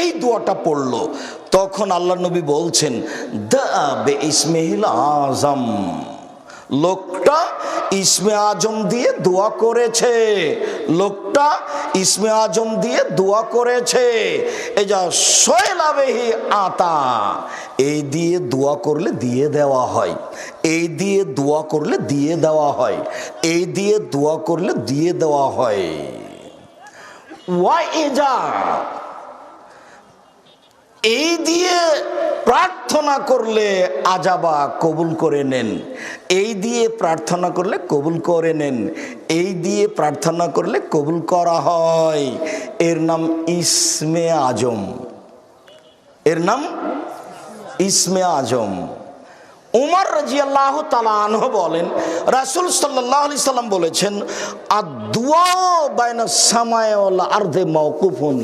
এই দোয়াটা পড়ল। তখন আল্লাহ নবী বলছেন দা ইসমেহিল আজম লোকটা ইসমে আজম দিয়ে দোয়া করেছে। লোকটা ইসমে আজম দিয়ে দোয়া করেছে। এই যা সোয়েলাবেহি আতা। এই দিয়ে দোয়া করলে দিয়ে দেওয়া হয়। এই দিয়ে দোয়া করলে দিয়ে দেওয়া হয়। এই দিয়ে দোয়া করলে দিয়ে দেওয়া হয়। ওয়া এজা এই দিয়ে প্রার্থনা করলে আজাবা কবুল করে নেন। এই দিয়ে প্রার্থনা করলে কবুল করে নেন। এই দিয়ে প্রার্থনা করলে কবুল করা হয়। এর নাম ইসমে আজম। এর নাম ইসমে আজম। উমর রাজিয়াল্লাহ তালাহ বলেন, রাসুল সাল্লাহ আলি সাল্লাম বলেছেন আর দুয়া বাইনা সামায় আর্ধে মৌকুফুন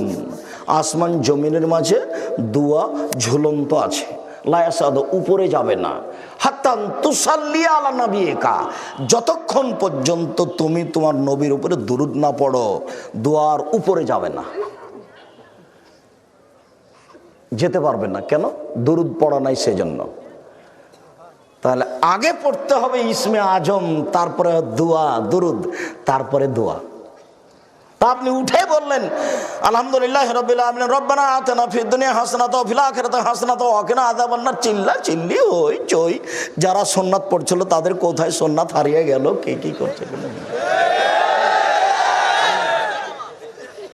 আসমান জমিনের মাঝে দুয়া ঝুলন্ত আছে। লায়াসাদ উপরে যাবে না। হাত্তান তুসাল্লি আলা নবী একা যতক্ষণ পর্যন্ত তুমি তোমার নবীর উপরে দুরুদ না পড়ো, দুয়ার উপরে যাবে না। যেতে পারবে না। কেন? দুরুদ পড়া নাই সেজন্য। তাহলে আগে পড়তে হবে ইসমে আজম, তারপরে দোয়া, দুরুদ, তারপরে দোয়া। তা আপনি উঠে বললেন, আলহামদুলিল্লাহ রবিল আমিন রব্বানা আতেনা ফির দুনিয়া হাসনাত হাসনা হাসনাত ওয়াকিনা আযাবান্নার চিল্লা চিল্লি, ওই চই, যারা সোননাথ পড়ছিল তাদের কোথায় সোননাথ হারিয়ে গেল কে কি করছে।